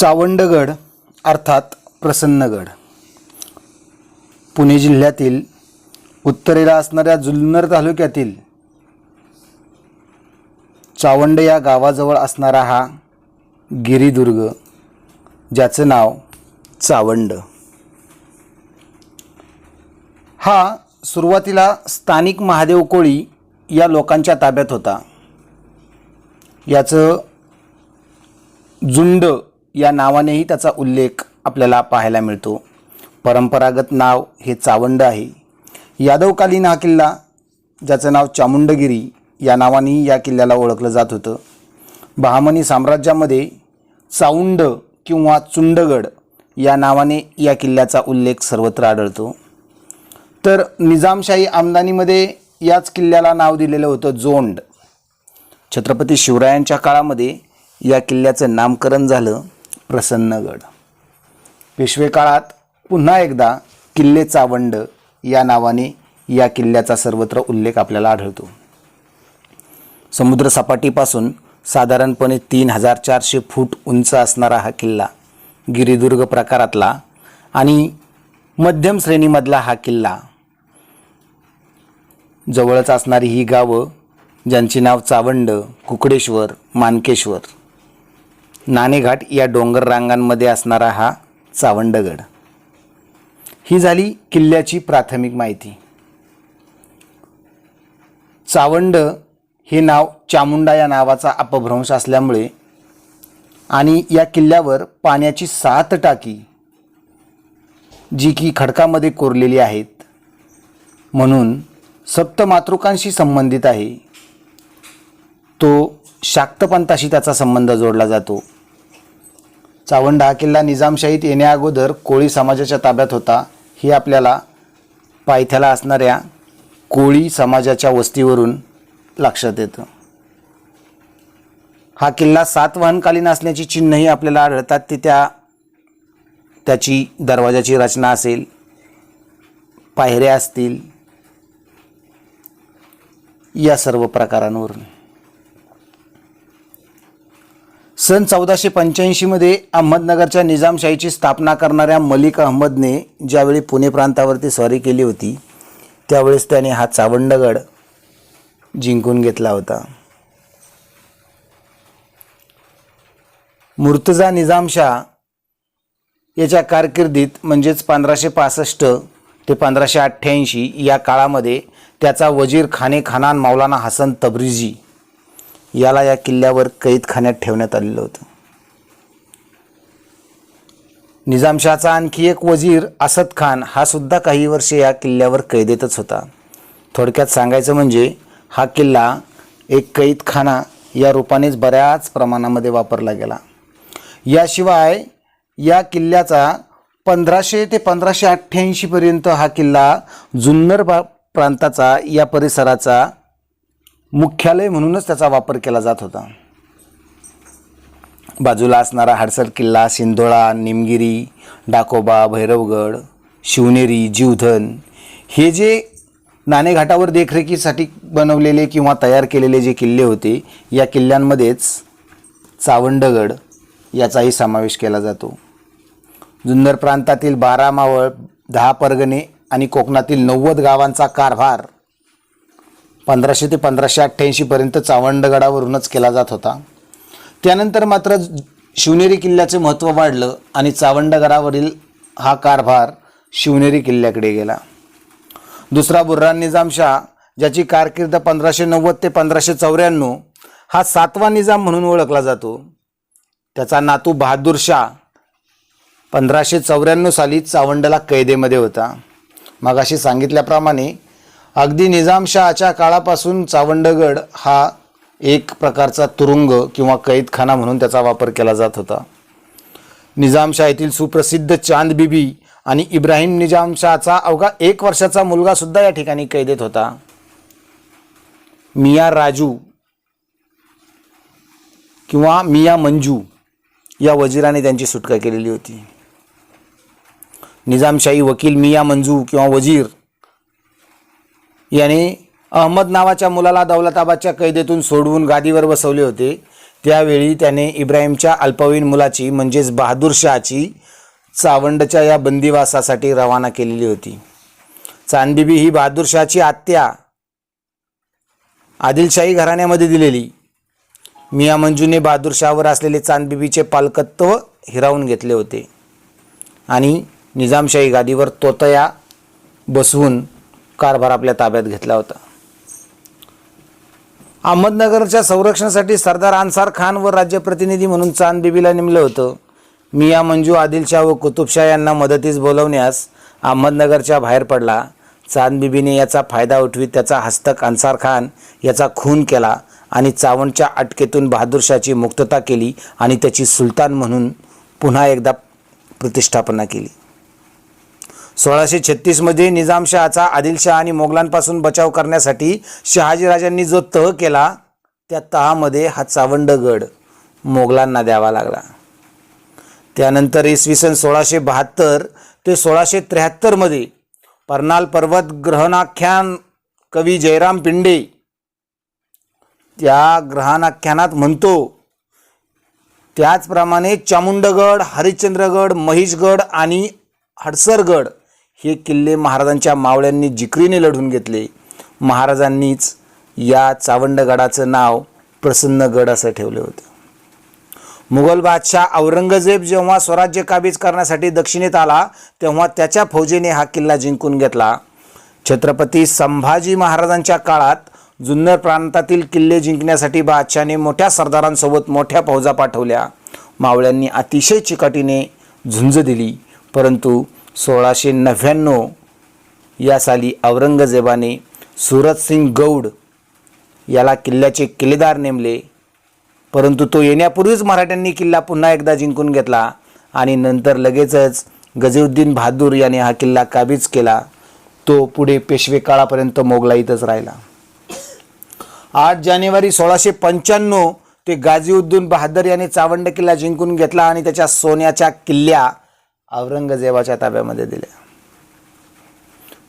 चावंडगड अर्थात प्रसन्नगड. पुणे जिल्ह्यातील उत्तरेला असणाऱ्या जुन्नर तालुक्यातील चावंड या गावाजवळ असणारा हा गिरिदुर्ग ज्याचं नाव चावंड. हा सुरुवातीला स्थानिक महादेव कोळी या लोकांच्या ताब्यात होता. याचं जुंड या नावानेही त्याचा उल्लेख आपल्याला पाहायला मिळतो. परंपरागत नाव हे चावंड आहे. यादवकालीन हा किल्ला ज्याचं नाव चामुंडगिरी या नावानेही या किल्ल्याला ओळखलं जात होतं. बहामनी साम्राज्यामध्ये चाऊंड किंवा चुंडगड या नावाने या किल्ल्याचा उल्लेख सर्वत्र आढळतो. तर निजामशाही आमदानीमध्ये याच किल्ल्याला नाव दिलेलं होतं जोंड. छत्रपती शिवरायांच्या काळामध्ये या किल्ल्याचं नामकरण झालं. प्रसन्नगड पेशवेकाळात पुन्हा एकदा किल्ले चावंड या नावाने या किल्ल्याचा सर्वत्र उल्लेख आपल्याला आढळतो. समुद्रसपाटीपासून साधारणपणे तीन हजार चारशे फूट उंच असणारा हा किल्ला गिरिदुर्ग प्रकारातला आणि मध्यम श्रेणीमधला हा किल्ला. जवळच असणारी ही गावं ज्यांची नाव चावंड कुकडेश्वर मानकेश्वर नाणेघाट या डोंगर रांगांमध्ये असणारा हा चावंडगड. ही झाली किल्ल्याची प्राथमिक माहिती. चावंड हे नाव चामुंडा या नावाचा अपभ्रंश असल्यामुळे आणि या किल्ल्यावर पाण्याची सात टाकी जी की खडकामध्ये कोरलेली आहेत म्हणून सप्तमातृकांशी संबंधित आहे. तो शाक्तपंथाशी त्याचा संबंध जोडला जातो. चावंड हा किल्ला निजामशाहीत येण्याअगोदर कोळी समाजाच्या ताब्यात होता. हे आपल्याला पायथ्याला असणाऱ्या कोळी समाजाच्या वस्तीवरून लक्षात येतं. हा किल्ला सातवाहनकालीन असण्याची चिन्हही आपल्याला आढळतात. ती त्या त्याची दरवाजाची रचना असेल पायऱ्या असतील या सर्व प्रकारांवरून. सन चौदाशे पंच्याऐंशीमध्ये अहमदनगरच्या निजामशाहीची स्थापना करणाऱ्या मलिक अहमदने ज्यावेळी पुणे प्रांतावरती स्वारी केली होती त्यावेळेस त्याने हा चावंडगड जिंकून घेतला होता. मुर्तजा निजामशाह याच्या कारकिर्दीत म्हणजेच पंधराशे पासष्ट ते पंधराशे अठ्ठ्याऐंशी या काळामध्ये त्याचा वजीर खाने खानान मौलाना हसन तब्रिजी याला या किल्ल्यावर कैदखान्यात ठेवण्यात आलेलं होतं. निजामशाहचा आणखी एक वजीर असद खान हा सुद्धा काही वर्षे या किल्ल्यावर कैदेतच होता. थोडक्यात सांगायचं म्हणजे हा किल्ला एक कैदखाना या रूपानेच बऱ्याच प्रमाणामध्ये वापरला गेला. याशिवाय या किल्ल्याचा पंधराशे ते पंधराशे अठ्ठ्याऐंशीपर्यंत हा किल्ला जुन्नर प्रांताचा या परिसराचा मुख्यालय म्हणूनच त्याचा वापर केला जात होता. बाजूला असणारा हाडसर किल्ला सिंधोळा निमगिरी डाकोबा भैरवगड शिवनेरी जीवधन हे जे नाणेघाटावर देखरेखीसाठी बनवलेले किंवा तयार केलेले जे किल्ले होते या किल्ल्यांमध्येच चावंडगड याचाही समावेश केला जातो. जुन्नर प्रांतातील बारा मावळ दहा परगणे आणि कोकणातील नव्वद गावांचा कारभार पंधराशे ते पंधराशे अठ्ठ्याऐंशीपर्यंत चावंडगडावरूनच केला जात होता. त्यानंतर मात्र शिवनेरी किल्ल्याचे महत्त्व वाढलं आणि चावंडगडावरील हा कारभार शिवनेरी किल्ल्याकडे गेला. दुसरा बुर्रान निजामशाह ज्याची कारकीर्द पंधराशे नव्वद ते पंधराशे चौऱ्याण्णव हा सातवा निजाम म्हणून ओळखला जातो. त्याचा नातू बहादूर शाह पंधराशे चौऱ्याण्णव साली चावंडला कैदेमध्ये होता. मगाशी सांगितल्याप्रमाणे अगदी निजामशहाच्या काळापासून चावंडगड हा एक प्रकारचा तुरुंग किंवा कैदखाना म्हणून त्याचा वापर केला जात होता. निजामशाहीतील सुप्रसिद्ध चांद बिबी आणि इब्राहिम निजामशाहचा अवघा एक वर्षाचा मुलगा सुद्धा या ठिकाणी कैदेत होता. मिया राजू किंवा मिया मंजू या वजीराने त्यांची सुटका केलेली होती. निजामशाही वकील मिया मंजू किंवा वजीर याने अहमद नावाच्या मुलाला दौलताबादच्या कैदेतून सोडवून गादीवर बसवले होते. त्यावेळी त्याने इब्राहिमच्या अल्पवयीन मुलाची म्हणजेच बहादूर शहाची चावंडच्या या बंदिवासासाठी रवाना केलेली होती. चांदबिबी ही बहादूरशाहची आत्या आदिलशाही घराण्यामध्ये दिलेली. मिया मंजूने बहादूरशाहवर असलेले चांदबिबीचे पालकत्व हिरावून घेतले होते. आणि निजामशाही गादीवर तोतया बसवून कारभार आपल्या ताब्यात घेतला होता. अहमदनगरच्या संरक्षणासाठी सरदार अन्सार खान व राज्यप्रतिनिधी म्हणून चांदबीबीला नेमलं होतं. मिया मंजू आदिलशाह व कुतुबशाह यांना मदतीस बोलवण्यास अहमदनगरच्या बाहेर पडला. चांदबीबीने याचा फायदा उठवीत त्याचा हस्तक अन्सार खान याचा खून केला आणि चावणच्या अटकेतून बहादूरशाची मुक्तता केली आणि त्याची सुलतान म्हणून पुन्हा एकदा प्रतिष्ठापना केली. सोळाशे छत्तीसमध्ये निजामशहाचा आदिलशाह आणि मोगलांपासून बचाव करण्यासाठी शहाजीराजांनी जो तह केला त्या तहामध्ये हा चावंडगड मोगलांना द्यावा लागला. त्यानंतर इसवी सन सोळाशे बहात्तर ते सोळाशे त्र्याहत्तरमध्ये पर्नाल पर्वत ग्रहणाख्यान कवी जयराम पिंडे त्या ग्रहणाख्यानात म्हणतो त्याचप्रमाणे चामुंडगड हरिश्चंद्रगड महिषगड आणि हडसरगड हे किल्ले महाराजांच्या मावळ्यांनी जिकरीने लढून घेतले. महाराजांनीच या चावंडगडाचं नाव प्रसन्नगड असं ठेवलं होतं. मुघल बादशाह औरंगजेब जेव्हा स्वराज्य काबीज करण्यासाठी दक्षिणेत आला तेव्हा त्याच्या फौजेने हा किल्ला जिंकून घेतला. छत्रपती संभाजी महाराजांच्या काळात जुन्नर प्रांतातील किल्ले जिंकण्यासाठी बादशाने मोठ्या सरदारांसोबत मोठ्या फौजा पाठवल्या. मावळ्यांनी अतिशय चिकाटीने झुंज दिली परंतु सोळाशे नव्याण्णव या साली औरंगजेबाने सुरतसिंग गौड याला किल्ल्याचे किल्लेदार नेमले. परंतु तो येण्यापूर्वीच मराठ्यांनी किल्ला पुन्हा एकदा जिंकून घेतला आणि नंतर लगेचच गझीउद्दीन बहादूर याने हा किल्ला काबीज केला. तो पुढे पेशवे काळापर्यंत मोगलाईतच राहिला. आठ जानेवारी सोळाशे पंच्याण्णव ते गाझीउद्दीन बहादर याने चावंड किल्ला जिंकून घेतला आणि त्याच्या सोन्याच्या किल्ल्या औरंगजेबाच्या ताब्यामध्ये दिल्या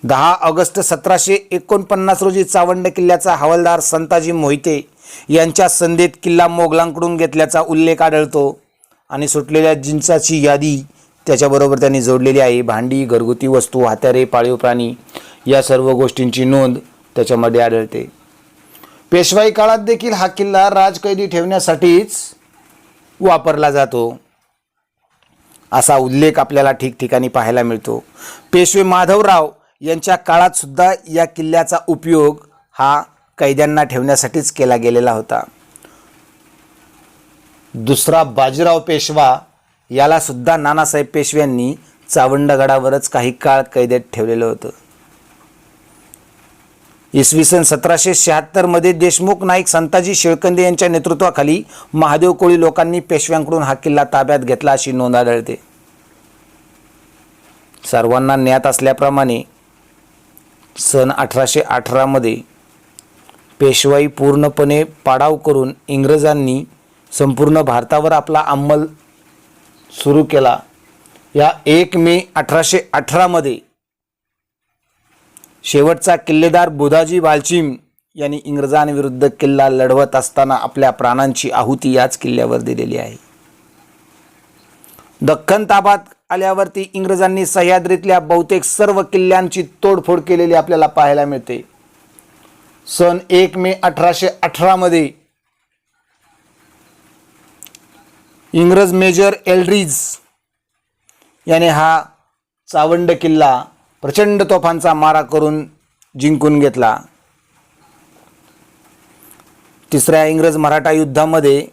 दहा ऑगस्ट सतराशे एकोणपन्नास रोजी चावंड किल्ल्याचा हवालदार संताजी मोहिते यांच्या संधीत किल्ला मोगलांकडून घेतल्याचा उल्लेख आढळतो आणि सुटलेल्या जिन्साची यादी त्याच्याबरोबर त्यांनी जोडलेली आहे. भांडी घरगुती वस्तू हात्यारे पाळीव प्राणी या सर्व गोष्टींची नोंद त्याच्यामध्ये आढळते. पेशवाई काळात देखील हा किल्ला राजकैदी ठेवण्यासाठीच वापरला जातो. असा उल्लेख आपल्याला ठिकठिकाणी पाहायला मिळतो. पेशवे माधवराव यांच्या काळात सुद्धा या किल्ल्याचा उपयोग हा कैद्यांना ठेवण्यासाठीच केला गेलेला होता. दुसरा बाजीराव पेशवा याला सुद्धा नानासाहेब पेशव्यांनी चावंडगडावरच काही काळ कैदेत ठेवलेलं होतं. इसवी सन सतराशे शहात्तरमध्ये देशमुख नाईक संताजी शेळकंदे यांच्या नेतृत्वाखाली महादेव कोळी लोकांनी पेशव्यांकडून हा किल्ला ताब्यात घेतला अशी नोंद आढळते. सर्वांना ज्ञात असल्याप्रमाणे सन अठराशे अठरामध्ये पेशवाई पूर्णपणे पाडाव करून इंग्रजांनी संपूर्ण भारतावर आपला अंमल सुरू केला. या एक मे अठराशे अठरामध्ये शेवटचा किल्लेदार बुधाजी बालचिम यांनी इंग्रजांविरुद्ध किल्ला लढवत असताना आपल्या प्राणांची आहुती याच किल्ल्यावर दिलेली आहे. दख्खन ताबात आल्यावरती इंग्रजांनी सह्याद्रीतल्या बहुतेक सर्व किल्ल्यांची तोडफोड केलेली आपल्याला पाहायला मिळते. सन एक मे अठराशे अठरामध्ये इंग्रज मेजर एल्ड्रीज याने हा चावंड किल्ला प्रचंड तोफांचा मारा करून जिंकून घेतला. तिसऱ्या इंग्रज मराठा युद्धामध्ये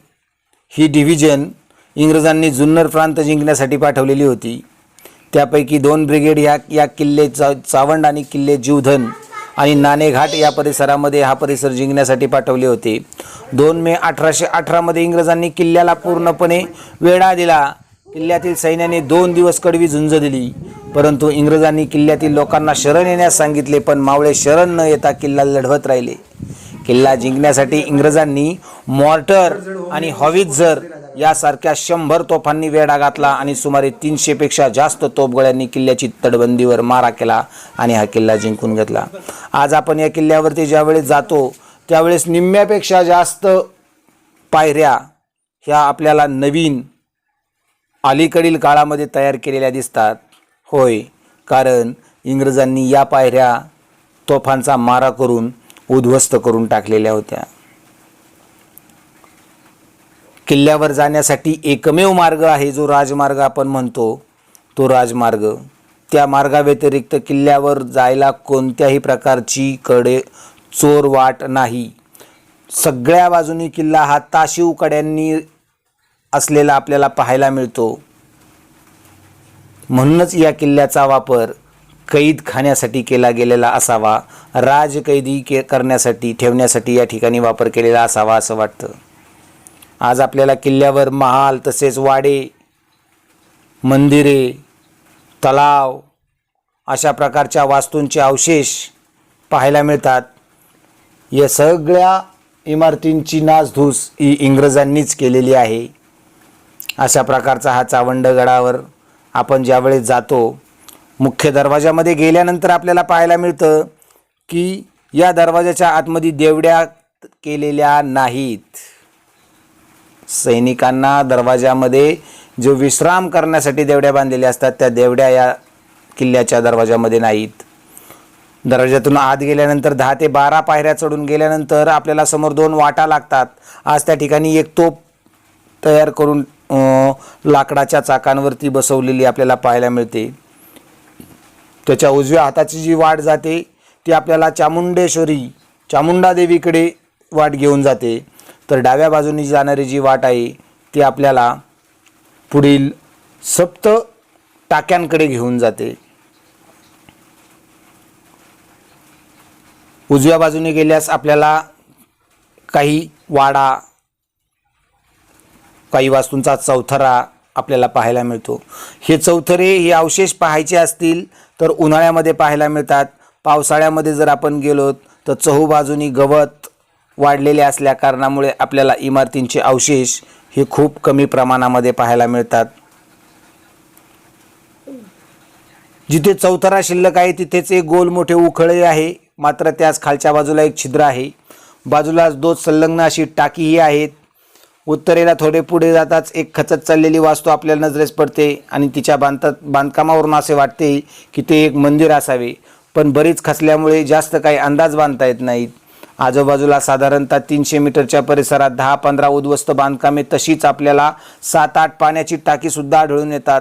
ही डिव्हिजन इंग्रजांनी जुन्नर प्रांत जिंकण्यासाठी पाठवलेली होती. त्यापैकी दोन ब्रिगेड ह्या या किल्ले चा चावंड आणि किल्ले जीवधन आणि नाणेघाट या परिसरामध्ये हा परिसर जिंकण्यासाठी पाठवले होते. दोन मे अठराशे अठरामध्ये इंग्रजांनी किल्ल्याला पूर्णपणे वेढा दिला. किल्ल्यातील सैन्याने दोन दिवस कडवी झुंज दिली. परंतु इंग्रजांनी किल्ल्यातील लोकांना शरण येण्यास सांगितले पण मावळे शरण न येता किल्ला लढवत राहिले. किल्ला जिंकण्यासाठी इंग्रजांनी मॉर्टर आणि हॉवित्झर यासारख्या शंभर तोफांनी वेढा घातला आणि सुमारे तीनशेपेक्षा जास्त तोफगोळ्यांनी किल्ल्याची तटबंदीवर मारा केला आणि हा किल्ला जिंकून घेतला. आज आपण या किल्ल्यावरती ज्यावेळेस जातो त्यावेळेस निम्म्यापेक्षा जास्त पायऱ्या ह्या आपल्याला नवीन अलीकडील काळामध्ये तयार केलेल्या दिसतात. होय कारण इंग्रजांनी या पायऱ्या तोफांचा मारा करून उद्ध्वस्त करून टाकलेल्या होत्या. किल्ल्यावर जाण्यासाठी एकमेव मार्ग आहे जो राजमार्ग आपण म्हणतो तो राजमार्ग. त्या मार्गाव्यतिरिक्त किल्ल्यावर जायला कोणत्याही प्रकारची कडे चोर वाट नाही. सगळ्या बाजूनी किल्ला हा ताशीव कड्यांनी असलेला आपल्याला पाहायला मिळतो. म्हणूनच या किल्ल्याचा वापर कैद खाण्यासाठी केला गेलेला असावा राजकैदी के करण्यासाठी ठेवण्यासाठी या ठिकाणी वापर केलेला असावा असं वाटतं. आज आपल्याला किल्ल्यावर महाल तसेच वाडे मंदिरे तलाव अशा प्रकारच्या वास्तूंचे अवशेष पाहायला मिळतात. या सगळ्या इमारतींची नासधूस ही इंग्रजांनीच केलेली आहे. अशा प्रकारचा हा चावंडगडावर आपण ज्यावेळेस जातो मुख्य दरवाजामध्ये गेल्यानंतर आपल्याला पाहायला मिळतं की या दरवाजाच्या आतमध्ये देवड्या केलेल्या नाहीत. सैनिकांना दरवाजामध्ये जो विश्राम करण्यासाठी देवड्या बांधलेल्या असतात त्या देवड्या या किल्ल्याच्या दरवाजामध्ये नाहीत. दरवाजातून आत गेल्यानंतर दहा ते बारा पायऱ्या चढून गेल्यानंतर आपल्याला समोर दोन वाटा लागतात. आज त्या ठिकाणी एक तोप तयार करून लाकडाच्या चाकांवरती बसवलेली आपल्याला पाहायला मिळते. त्याच्या उजव्या हाताची जी वाट जाते ती आपल्याला चामुंडेश्वरी चामुंडा देवीकडे वाट घेऊन जाते. तर डाव्या बाजूनी जाणारी जी वाट आहे ती आपल्याला पुढील सप्त टाक्यांकडे घेऊन जाते. उजव्या बाजूने गेल्यास आपल्याला काही वाडा काही वास्तूंचा चौथरा आपल्याला पाहायला मिळतो. हे चौथरे हे अवशेष पाहायचे असतील तर उन्हाळ्यामध्ये पाहायला मिळतात. पावसाळ्यामध्ये जर आपण गेलो तर चहूबाजूनी गवत वाढलेले असल्या कारणामुळे आपल्याला इमारतींचे अवशेष हे खूप कमी प्रमाणामध्ये पाहायला मिळतात. जिथे चौथरा शिल्लक आहे तिथेच एक गोल मोठे उखळे आहे. मात्र त्याच खालच्या बाजूला एक छिद्र आहे. बाजूला दोन संलग्न अशी टाकीही आहेत. उत्तरेला थोडे पुढे जाताच एक खचत चाललेली वास्तू आपल्या नजरेस पडते आणि तिच्या बांधतात बांधकामावरून असे वाटते की ते एक मंदिर असावे. पण बरीच खचल्यामुळे जास्त काही अंदाज बांधता येत नाहीत. आजूबाजूला साधारणतः तीनशे मीटरच्या परिसरात दहा पंधरा उद्ध्वस्त बांधकामे तशीच आपल्याला सात आठ पाण्याची टाकीसुद्धा आढळून येतात.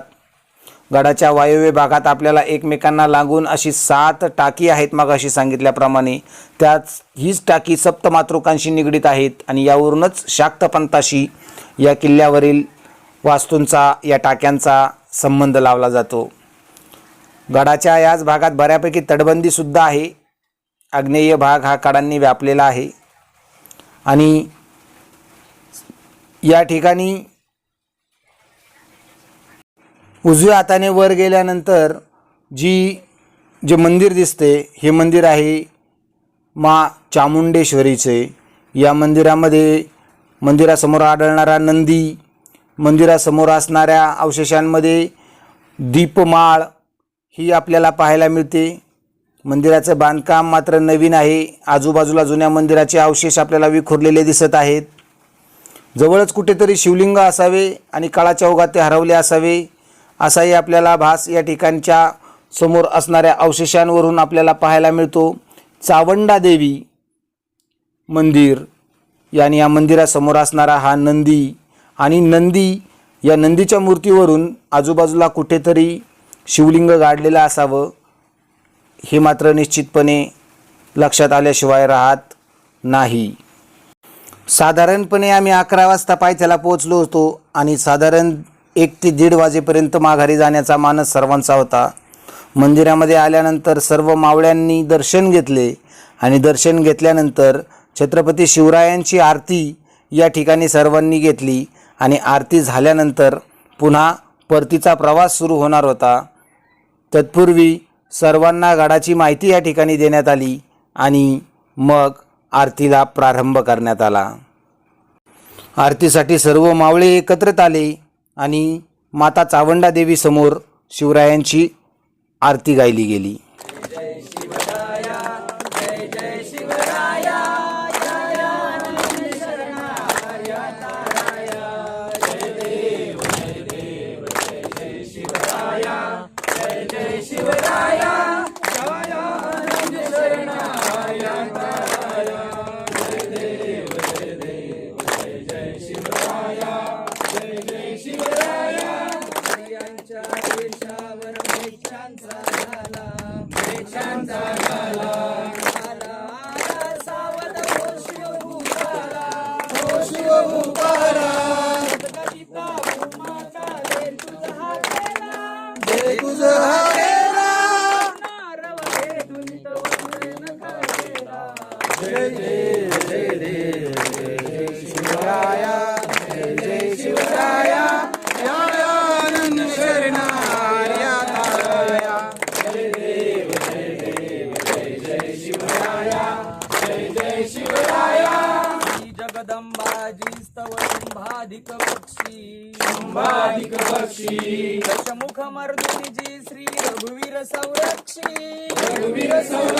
गडाच्या वायव्य भागात आपल्याला एकमेकांना लागून अशी सात टाकी आहेत मग अशी सांगितल्याप्रमाणे. त्याच हीच टाकी सप्तमातृकांशी निगडीत आहेत आणि यावरूनच शाक्तपंथाशी या किल्ल्यावरील वास्तूंचा या टाक्यांचा संबंध लावला जातो. गडाच्या याच भागात बऱ्यापैकी तटबंदीसुद्धा आहे. आग्नेय भाग हा काडांनी व्यापलेला आहे. आणि या ठिकाणी उजव्या हाताने वर गेल्यानंतर जी जे मंदिर दिसते हे मंदिर आहे मा चामुंडेश्वरीचे. या मंदिरामध्ये मंदिरासमोर आढळणारा नंदी मंदिरासमोर असणाऱ्या अवशेषांमध्ये दीपमाळ ही आपल्याला पाहायला मिळते. मंदिराचं बांधकाम मात्र नवीन आहे. आजूबाजूला जुन्या मंदिराचे अवशेष आपल्याला विखुरलेले दिसत आहेत. जवळच कुठेतरी शिवलिंग असावे आणि काळाच्या ओघात ते हरवले असावे. असाही आपल्याला भास या ठिकाणच्या समोर असणाऱ्या अवशेषांवरून आपल्याला पाहायला मिळतो. चावंडा देवी मंदिर यानी या मंदिरासमोर असणारा हा नंदी आणि नंदी या नंदीच्या मूर्तीवरून आजूबाजूला कुठेतरी शिवलिंग गाडलेलं असावं. हे मात्र निश्चितपणे लक्षात आल्याशिवाय राहत नाही. साधारणपणे आम्ही अकरा वाजता पायथ्याला पोहोचलो होतो आणि साधारण एक ते दीड वाजेपर्यंत माघारी जाण्याचा मानस सर्वांचा होता. मंदिरामध्ये आल्यानंतर सर्व मावळ्यांनी दर्शन घेतले आणि दर्शन घेतल्यानंतर छत्रपती शिवरायांची आरती या ठिकाणी सर्वांनी घेतली आणि आरती झाल्यानंतर पुन्हा परतीचा प्रवास सुरू होणार होता. तत्पूर्वी सर्वांना गडाची माहिती या ठिकाणी देण्यात आली आणि मग आरतीला प्रारंभ करण्यात आला. आरतीसाठी सर्व मावळे एकत्रित आले आणि माता चावंडा देवीसमोर शिवरायांची आरती गायली गेली. दशमुख मर्दिनी जी श्री रघुवीर संरक्षी. रघुवीर संरक्षी.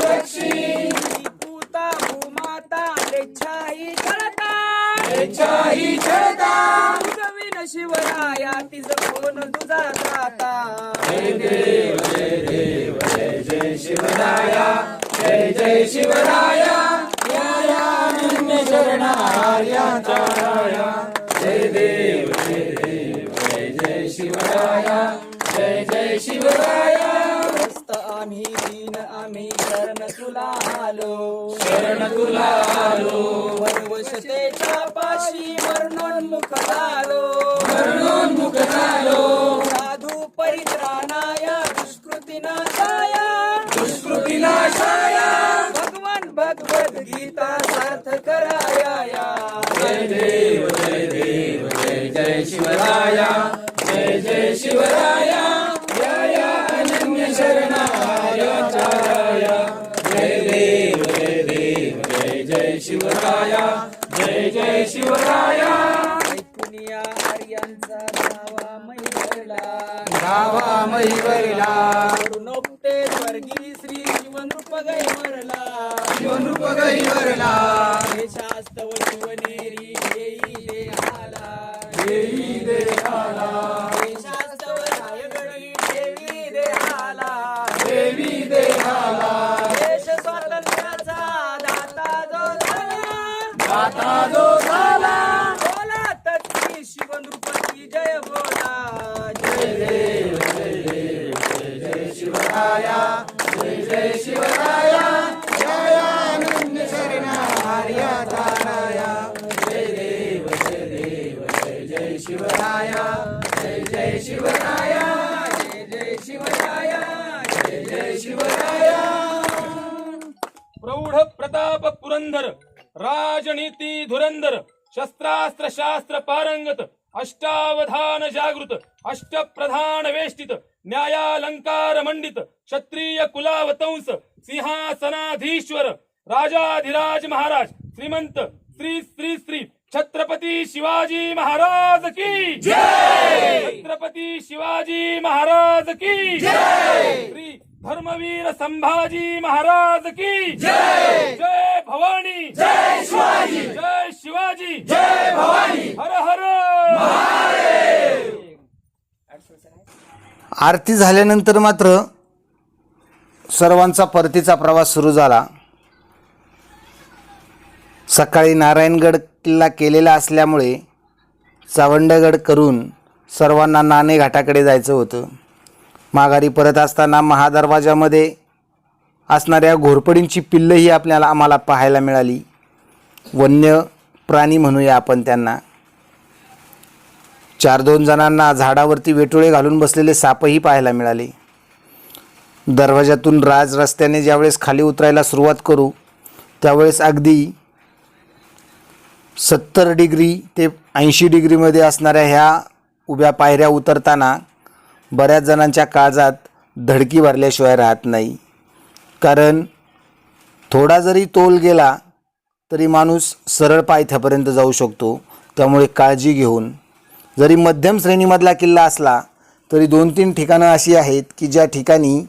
तुला आलो शरण तुला आलो वनवशतेच्या पाशी वर्णोन्मुख झालो वर्णोन्मुख झालो साधू परित्राणाया दुष्कृती नाशाया दुष्कृती नाशाया भगवान भगवद गीता सार्थ कराया जय देव जय देव जय जय शिवराया. जय जय शिवराया. शिवराया जय जय शिवराया. ऐकुनिया आर्यांचा धावा महिला धावा महिला नोपटे स्वर्गी श्री शिवनृप गैवरला शिवनृप गैवरला हे शास्तव शिवनेरी देई देहाला देई शस्त्रास्त्र शास्त्र पारंगत अष्टावधान जागृत अष्टप्रधान वेष्टित न्यायालंकार मंडित क्षत्रिय कुलावतंस सिंहासनाधीश्वर राजाधिराज महाराज श्रीमंत श्री श्री श्री छत्रपती शिवाजी महाराज की जय! छत्रपती शिवाजी महाराज की जय! श्री धर्मवीर संभाजी महाराज की। जय। जय भवानी। जय शिवाजी। जय शिवाजी। जय भवानी। हर हर। आरती झाल्यानंतर मात्र सर्वांचा परतीचा प्रवास सुरू झाला. सकाळी नारायणगड किल्ला केलेला असल्यामुळे चावंडगड करून सर्वांना नाणे घाटाकडे जायचं होतं. माघारी परत असताना महादरवाजामध्ये असणाऱ्या घोरपडींची पिल्लंही आपल्याला आम्हाला पाहायला मिळाली. वन्य प्राणी म्हणूया आपण त्यांना. चार दोन जणांना झाडावरती वेटोळे घालून बसलेले सापही पाहायला मिळाले. दरवाजातून राज रस्त्याने ज्यावेळेस खाली उतरायला सुरुवात करू त्यावेळेस अगदी सत्तर डिग्री ते ऐंशी डिग्रीमध्ये असणाऱ्या ह्या उभ्या पायऱ्या उतरताना बऱ्याच जणांच्या काळजात धडकी भरल्याशिवाय राहत नाही. कारण थोडा जरी तोल गेला तरी माणूस सरळ पायथ्यापर्यंत जाऊ शकतो. त्यामुळे काळजी घेऊन जरी मध्यम श्रेणीमधला किल्ला असला तरी दोन तीन ठिकाणं अशी आहेत की ज्या ठिकाणी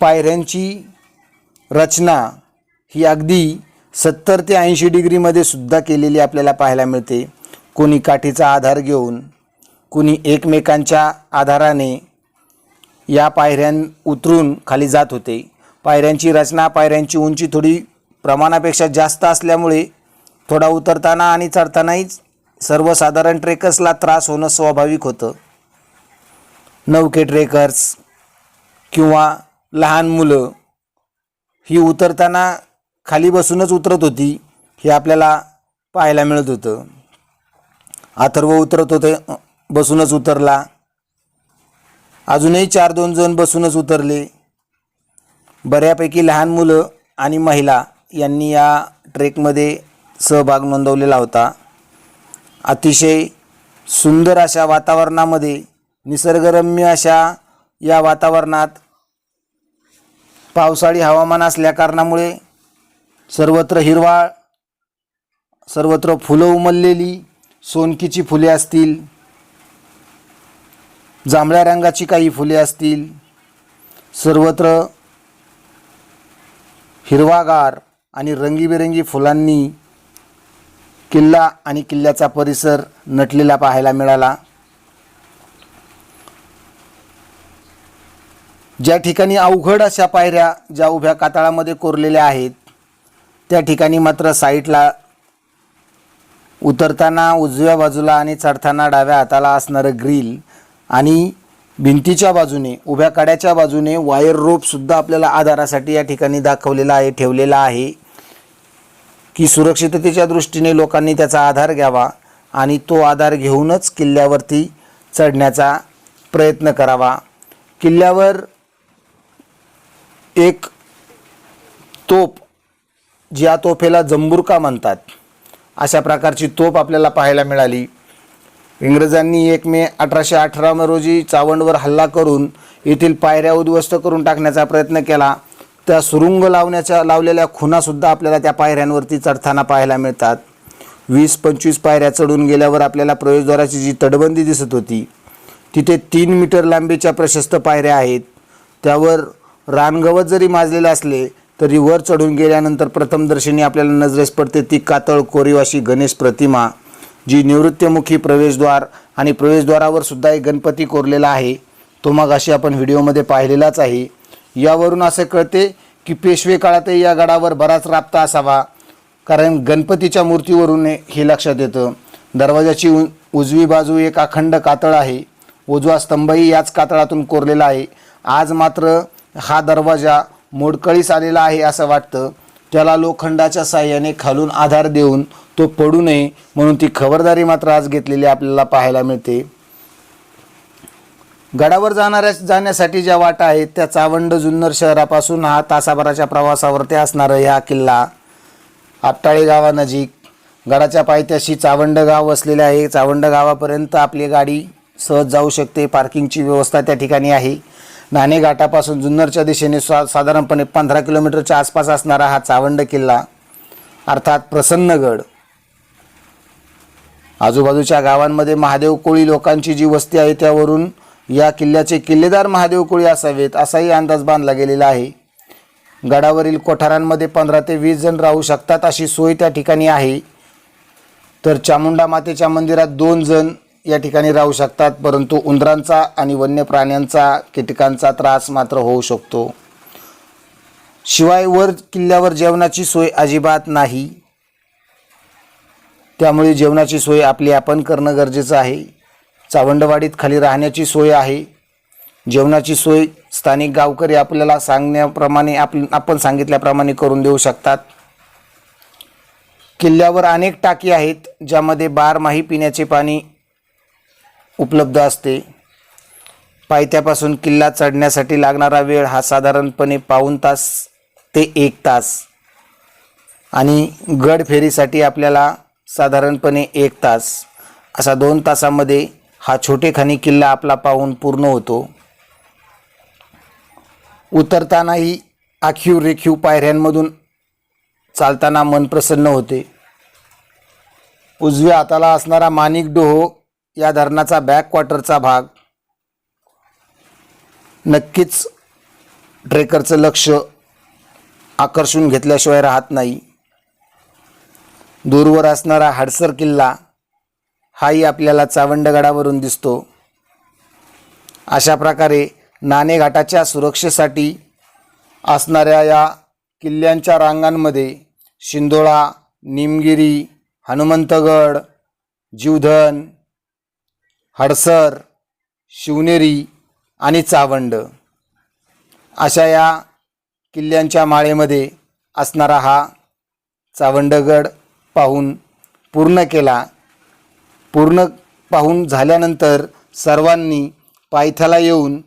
पायऱ्यांची रचना ही अगदी सत्तर ते ऐंशी डिग्रीमध्ये सुद्धा केलेली आपल्याला पाहायला मिळते. कोणी काठीचा आधार घेऊन कुणी एकमेकांच्या आधाराने या पायऱ्यां उतरून खाली जात होते. पायऱ्यांची रचना पायऱ्यांची उंची थोडी प्रमाणापेक्षा जास्त असल्यामुळे थोडा उतरताना आणि चढतानाही सर्वसाधारण ट्रेकर्सला त्रास होणं स्वाभाविक होतं. नौके ट्रेकर्स किंवा लहान मुलं ही उतरताना खाली बसूनच उतरत होती हे आपल्याला पाहायला मिळत होतं. अथर्व उतरत होते बसूनच उतरला. अजूनही चार दोन जण बसूनच उतरले. बऱ्यापैकी लहान मुलं आणि महिला यांनी या ट्रेकमध्ये सहभाग नोंदवलेला होता. अतिशय सुंदर अशा वातावरणामध्ये निसर्गरम्य अशा या वातावरणात पावसाळी हवामान असल्याकारणामुळे सर्वत्र हिरवाळ सर्वत्र फुलं उमललेली सोनकीची फुले असतील जांभळ्या रंगाची काही फुले असतील सर्वत्र हिरवागार आणि रंगीबेरंगी फुलांनी किल्ला आणि किल्ल्याचा परिसर नटलेला पाहायला मिळाला. ज्या ठिकाणी अवघड अशा पायऱ्या ज्या उभ्या कातळामध्ये कोरलेल्या आहेत त्या ठिकाणी मात्र साईटला उतरताना उजव्या बाजूला आणि चढताना डाव्या हाताला असणारं ग्रिल आणि भिंतीच्या बाजूने उभ्या कड्याच्या बाजूने वायर रोपसुद्धा आपल्याला आधारासाठी या ठिकाणी दाखवलेला आहे ठेवलेला आहे की सुरक्षिततेच्या दृष्टीने लोकांनी त्याचा आधार घ्यावा आणि तो आधार घेऊनच किल्ल्यावरती चढण्याचा प्रयत्न करावा. किल्ल्यावर एक तोप ज्या तोफेला जंबुरका म्हणतात अशा प्रकारची तोप आपल्याला पाहायला मिळाली. इंग्रजांनी एक मे अठराशे अठरा रोजी चावंडवर हल्ला करून येथील पायऱ्या उद्ध्वस्त करून टाकण्याचा प्रयत्न केला. त्या सुरुंग लावण्याच्या लावलेल्या खुणासुद्धा आपल्याला त्या पायऱ्यांवरती चढताना पाहायला मिळतात. वीस पंचवीस पायऱ्या चढून गेल्यावर आपल्याला प्रवेशद्वाराची जी तटबंदी दिसत होती तिथे तीन मीटर लांबीच्या प्रशस्त पायऱ्या आहेत. त्यावर रानगवत जरी माजलेले असले तरी वर चढून गेल्यानंतर प्रथमदर्शनी आपल्याला नजरेस पडते ती कातळ कोरीव अशी गणेश प्रतिमा. जी निवृत्तमुखी प्रवेशद्वार आणि प्रवेशद्वारावर सुद्धा एक गणपती कोरलेला आहे तो मग अशी आपण व्हिडिओमध्ये पाहिलेलाच आहे. यावरून असे कळते की पेशवे काळातही या गडावर बराच राबता असावा कारण गणपतीच्या मूर्तीवरून हे- हे लक्षात येतं दरवाजाची उ उजवी बाजू एक अखंड कातळ आहे उजवा स्तंभही याच कातळातून कोरलेला आहे. आज मात्र हा दरवाजा मोडकळीस आलेला आहे असं वाटतं. त्याला लोखंडाच्या साह्याने खालून आधार देऊन तो पडू नये म्हणून ती खबरदारी मात्र आज घेतलेली आपल्याला पाहायला मिळते. गडावर जाणाऱ्या जाण्यासाठी ज्या वाटा आहेत त्या चावंड जुन्नर शहरापासून हा तासाभराच्या प्रवासावरती असणारा हा किल्ला. आपटाळे गावानजीक गडाच्या पायथ्याशी चावंड गाव वसलेले आहे. चावंड गावापर्यंत आपली गाडी सहज जाऊ शकते. पार्किंगची व्यवस्था त्या ठिकाणी आहे. नाणे घाटापासून जुन्नरच्या दिशेने स्वा साधारणपणे पंधरा किलोमीटरच्या आसपास असणारा हा चावंड किल्ला अर्थात प्रसन्नगड आजूबाजूच्या गावांमध्ये महादेव कोळी लोकांची जी वस्ती आहे त्यावरून या किल्ल्याचे किल्लेदार महादेव कोळी असावेत असाही अंदाज बांधला गेलेला आहे. गडावरील कोठारांमध्ये पंधरा ते वीस जण राहू शकतात अशी सोय त्या ठिकाणी आहे. तर चामुंडा मातेच्या मंदिरात दोन जण या ठिकाणी राहू शकतात परंतु उंदरांचा आणि वन्य प्राण्यांचा कीटकांचा त्रास मात्र होऊ शकतो. शिवाय वर किल्ल्यावर जेवणाची सोय अजिबात नाही. त्यामुळे जेवणाची सोय आपली आपण करणं गरजेचं आहे. चावंडवाडीत खाली राहण्याची सोय आहे. जेवणाची सोय स्थानिक गावकरी आपल्याला सांगण्याप्रमाणे आप आपण सांगितल्याप्रमाणे करून देऊ शकतात. किल्ल्यावर अनेक टाकी आहेत ज्यामध्ये बारमाही पिण्याचे पाणी उपलब्ध असते. पायथ्यापासून किल्ला चढण्यासाठी लागणारा वेळ हा साधारणपणे पाऊण तास ते एक तास. आणि गड फेरीसाठी आपल्याला साधारणपणे एक तास. असा दोन तासामध्ये हा छोटेखानी किल्ला आपला पाहून पूर्ण होतो. उतरतानाही आखीव रेखीव पायऱ्यांमधून चालताना मन प्रसन्न होते. उजव्या हाताला असणारा माणिक डोहो या धरणाचा बॅकवॉटरचा भाग. नक्कीच ट्रेकरचं लक्ष आकर्षून घेतल्याशिवाय राहत नाही. दूरवर असणारा हाडसर किल्ला हाही आपल्याला चावंडगडावरून दिसतो. अशा प्रकारे नाणेघाटाच्या सुरक्षेसाठी असणाऱ्या या किल्ल्यांच्या रांगांमध्ये शिंदोळा निमगिरी हनुमंतगड जीवधन हडसर शिवनेरी आणि चावंड अशा या किल्ल्यांच्या माळेमध्ये असणारा हा चावंडगड पाहून पूर्ण केला. पूर्ण पाहून झाल्यानंतर सर्वांनी पायथ्याला येऊन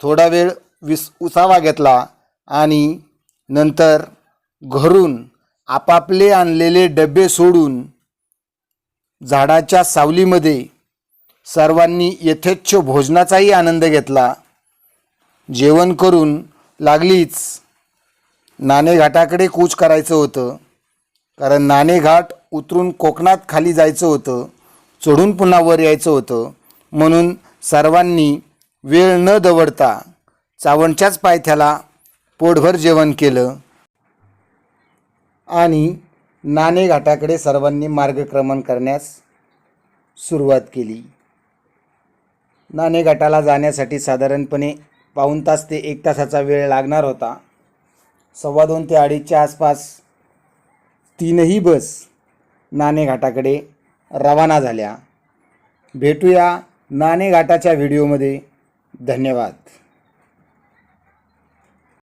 थोडा वेळ विस उसावा घेतला आणि नंतर घरून आपापले आणलेले डबे सोडून झाडाच्या सावलीमध्ये सर्वांनी यथेच्छ भोजनाचाही आनंद घेतला. जेवण करून लागलीच. नाणेघाटाकडे कूच करायचं होतं. कारण नाणेघाट उतरून कोकणात खाली जायचं होतं चढून पुन्हा वर यायचं होतं. म्हणून सर्वांनी वेळ न दवडता चावणच्याच पायथ्याला पोटभर जेवण केलं. आणि नाणेघाटाकडे सर्वांनी मार्गक्रमण करण्यास सुरुवात केली. नाणेघाटाला जाण्यासाठी साधारणपणे पाऊण तास ते एक तासाचा वेळ लागणार होता. सव्वा दोन ते अडीचच्या आसपास तीनही बस नाणेघाटाकडे रवाना झाल्या. भेटूया नाणेघाटाच्या व्हिडिओमध्ये. धन्यवाद.